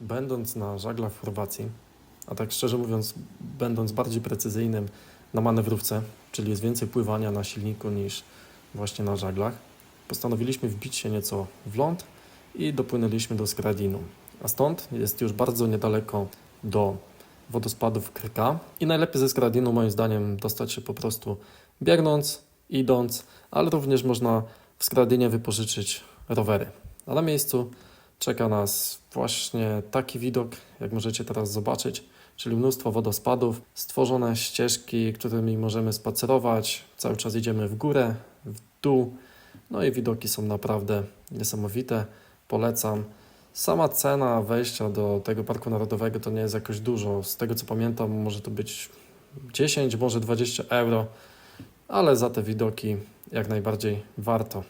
Będąc na żaglach w Chorwacji, a tak szczerze mówiąc, będąc bardziej precyzyjnym na manewrówce, czyli jest więcej pływania na silniku niż właśnie na żaglach, postanowiliśmy wbić się nieco w ląd i dopłynęliśmy do Skradinu. A stąd jest już bardzo niedaleko do wodospadów Krka i najlepiej ze Skradinu moim zdaniem dostać się po prostu biegnąc, idąc, ale również można w Skradinie wypożyczyć rowery. A na miejscu czeka nas właśnie taki widok, jak możecie teraz zobaczyć, czyli mnóstwo wodospadów, stworzone ścieżki, którymi możemy spacerować. Cały czas idziemy w górę, w dół, no i widoki są naprawdę niesamowite. Polecam. Sama cena wejścia do tego parku narodowego to nie jest jakoś dużo. Z tego co pamiętam, może to być 10, może 20 euro, ale za te widoki jak najbardziej warto.